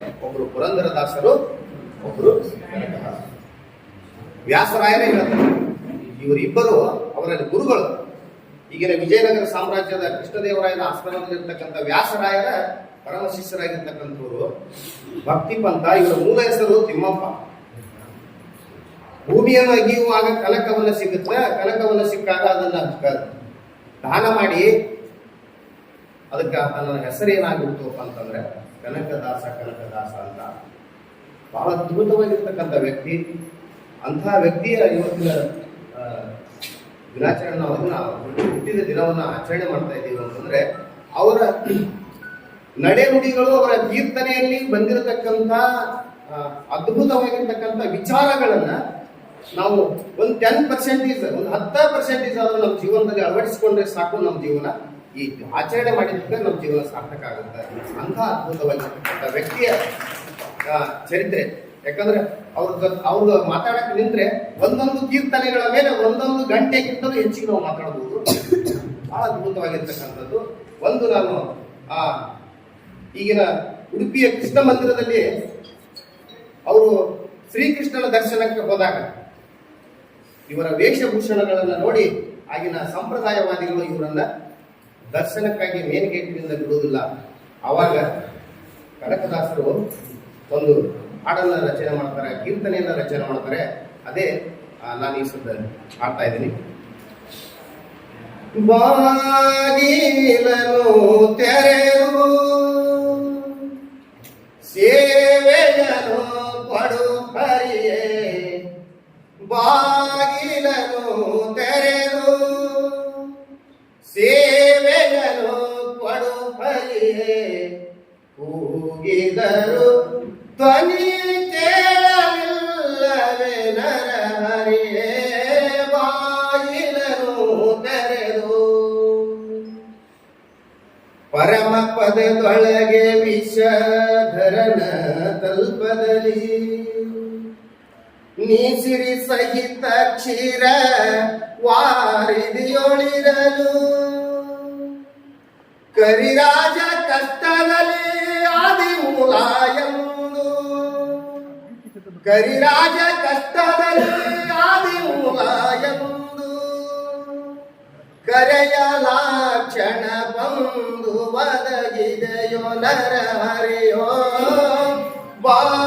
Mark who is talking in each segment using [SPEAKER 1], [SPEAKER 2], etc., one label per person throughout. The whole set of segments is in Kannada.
[SPEAKER 1] ಒಬ್ಬರು ಪುರಂದರದಾಸರು ಒಬ್ಬರು ವ್ಯಾಸರಾಯನೇ ಹೇಳ್ತಾರೆ. ಇವರಿಬ್ಬರು ಅವರಲ್ಲಿ ಗುರುಗಳು. ಈಗಿನ ವಿಜಯನಗರ ಸಾಮ್ರಾಜ್ಯದ ಕೃಷ್ಣದೇವರಾಯನ ಆಶ್ರಮದಲ್ಲಿರ್ತಕ್ಕಂಥ ವ್ಯಾಸರಾಯರ ಪರಮ ಶಿಷ್ಯರಾಗಿರ್ತಕ್ಕಂಥವ್ರು ಭಕ್ತಿ ಪಂಥ ಇವರ ಮೂಲ ಹೆಸರು ತಿಮ್ಮಪ್ಪ. ಭೂಮಿಯನ್ನು ಅಗಿಯುವಾಗ ಕನಕವನ್ನ ಸಿಗುತ್ತೆ ಕನಕವನ್ನ ಸಿಕ್ಕಾಗ ಅದನ್ನ ದಾನ ಮಾಡಿ ಅದಕ್ಕೆ ನನ್ನ ಹೆಸರೇನಾಗಿತ್ತು ಅಂತಂದ್ರೆ, ಕನಕದಾಸ ಕನಕದಾಸ ಅಂತ. ಬಹಳ ಅದ್ಭುತವಾಗಿರ್ತಕ್ಕಂಥ ವ್ಯಕ್ತಿ. ಅಂತಹ ವ್ಯಕ್ತಿಯ ಇವತ್ತಿನ ದಿನಾಚರಣೆ ನಾವು ಹುಟ್ಟಿದ ದಿನವನ್ನ ಆಚರಣೆ ಮಾಡ್ತಾ ಇದ್ದೀವಿ ಅಂತಂದ್ರೆ, ಅವರ ನಡೆನುಡಿಗಳು ಅವರ ಕೀರ್ತನೆಯಲ್ಲಿ ಬಂದಿರತಕ್ಕಂಥ ಅದ್ಭುತವಾಗಿರ್ತಕ್ಕಂಥ ವಿಚಾರಗಳನ್ನ ನಾವು ಒಂದು ಟೆನ್ ಪರ್ಸೆಂಟೇಜ್ ಒಂದು ಹತ್ತ ಪರ್ಸೆಂಟೇಜ್ ಆದ್ರೂ ನಮ್ಮ ಜೀವನದಲ್ಲಿ ಅಳವಡಿಸಿಕೊಂಡ್ರೆ ಸಾಕು ನಮ್ಮ ಜೀವನ. ಈ ಆಚರಣೆ ಮಾಡಿದ್ರೆ ನಮ್ಮ ಜೀವನ ಸಾರ್ಥಕ ಆಗುತ್ತೆ. ಅಂಥ ಅದ್ಭುತವಾಗಿರ್ತಕ್ಕಂಥ ವ್ಯಕ್ತಿಯ ಚರಿತ್ರೆ. ಯಾಕಂದ್ರೆ ಅವ್ರ ಅವ್ರು ಮಾತಾಡಕ್ಕೆ ನಿಂತ್ರೆ ಒಂದೊಂದು ಕೀರ್ತನೆಗಳ ಮೇಲೆ ಒಂದೊಂದು ಗಂಟೆಗಿಂತಲೂ ಹೆಚ್ಚಿಗೆ ನಾವು ಮಾತಾಡಬಹುದು ಬಹಳ ಅದ್ಭುತವಾಗಿರ್ತಕ್ಕಂಥದ್ದು. ಒಂದು ನಾನು, ಆ, ಈಗಿನ ಉಡುಪಿಯ ಕೃಷ್ಣ ಮಂದಿರದಲ್ಲಿ ಅವರು ಶ್ರೀಕೃಷ್ಣನ ದರ್ಶನಕ್ಕೆ ಹೋದಾಗ ಇವರ ವೇಷಭೂಷಣಗಳನ್ನ ನೋಡಿ ಆಗಿನ ಸಂಪ್ರದಾಯವಾದಿಗಳು ಇವರನ್ನ ದರ್ಶನಕ್ಕಾಗಿ ಮೇನ್ ಗೇಟ್ನಿಂದ ಬಿಡುವುದಿಲ್ಲ. ಆವಾಗ ಕನಕದಾಸರು ಒಂದು ಹಾಡನ್ನ ರಚನೆ ಮಾಡ್ತಾರೆ, ಕೀರ್ತನೆಯನ್ನ ರಚನೆ ಮಾಡ್ತಾರೆ. ಅದೇ ನಾನು ಈ ಸದ್ದ ಹಾಡ್ತಾ ಇದ್ದೀನಿ. ಬಾಗಿಲನು ತೆರೆದು ಸೇವೆಯನು ಪಡು ಹರಿಯೇ ಬಾಗಿಲನು ಕೂಗಿದರು. ಧ್ವನಿ ಕೇಳಲಿಲ್ಲವೇ ನರಹರಿಯೇ ಬಾಗಿಲನು ತೆರೆದು. ಪರಮ ಪದದೊಳಗೆ ವಿಷಧರನ ತಲ್ಪದಲ್ಲಿ ನೀಸಿರಿ ಸಹಿತ ಕ್ಷೀರ ವಾರಿದಿಯೊಳಿರಲು. ಕರಿರಾಜ ಕಷ್ಟದಲ್ಲಿ ಆದಿ ಮೂಲ ಎಂದು ಕರಿರಾಜ ಕಷ್ಟದಲ್ಲಿ ಆದಿ ಮೂಲ ಎಂದು ಕರೆಯಲಾಕ್ಷಣ ಬಂದು ಬದಗಿದೆಯೋ ನರ ಹರಿಯೋ ಬಾಗಿಲನು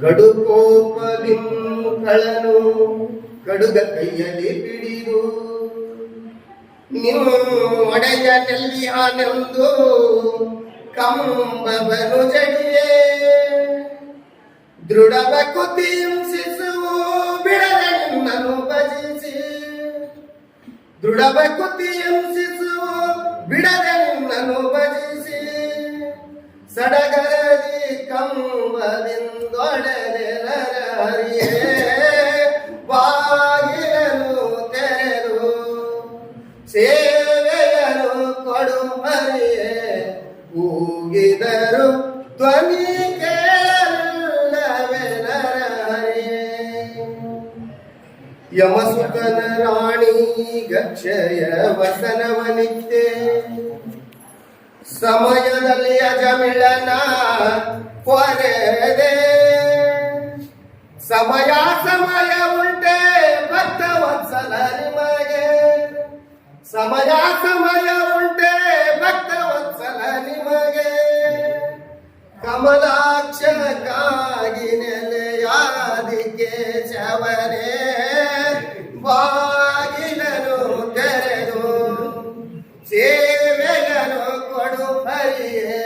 [SPEAKER 1] ಗಡುಕೋಪದಿಂ ಕಳನು ಕಡುಗ ಕೈಯಲ್ಲಿ ಬಿಡಿದು ನಿಮ್ಮ ಒಡೆಯನಲ್ಲಿ ಆನೆಂದು ಕಂಬವನು ಜಡಿಯೇ. ದೃಢವ ಕುತಿ ಸಿಸುವ ಬಿಡದ ನಿನ್ನನು ಭಜಿಸಿ. ದೃಢವ ಬಿಡದ ನಿನ್ನನು ಭಜಿಸಿ. ಸಡಗರದಿ ಕಂಬದಿಂದೊಡೆದೆ ಸೇವೆಯನು ಕೊಡು ಹರಿಯೇ ಕೂಗಿದರು ಧ್ವನಿ ಯಮಸುತನ ರಾಣಿ ಗಕ್ಷಯ ವಸನವನಿತ್ತೆ ಸಮಯದಲ್ಲಿ ಅಜಮಿಳನ ಕೊರೆದೆ. ಸಮಯ ಸಮಯ ಉಂಟೆ ಸಮಯ ಸಮಯ ಉಂಟೆ ಭಕ್ತ ವತ್ಸಲ ನಿಮಗೆ. ಕಮಲಾಕ್ಷಕ್ಕಾಗಿ ನೆಲೆಯಾದಿಕೆ ಚವರೇ ಬಾಗಿಲನು ತೆರೆದು ಸೇವೆಗನು ಕೊಡು ಹರಿಯೇ.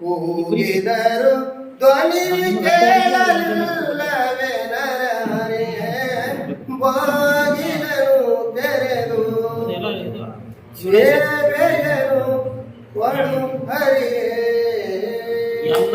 [SPEAKER 1] ಕೂಗಿದರು ಧ್ವನಿ ಕೇಳಲಿಲ್ಲವೇ ನರಹರಿಯೇ. ಬಾಗಿಲನು ಸೇವೆಗನು ಕೊಡು ಹರಿಯೇ.
[SPEAKER 2] ಎಲ್ಲ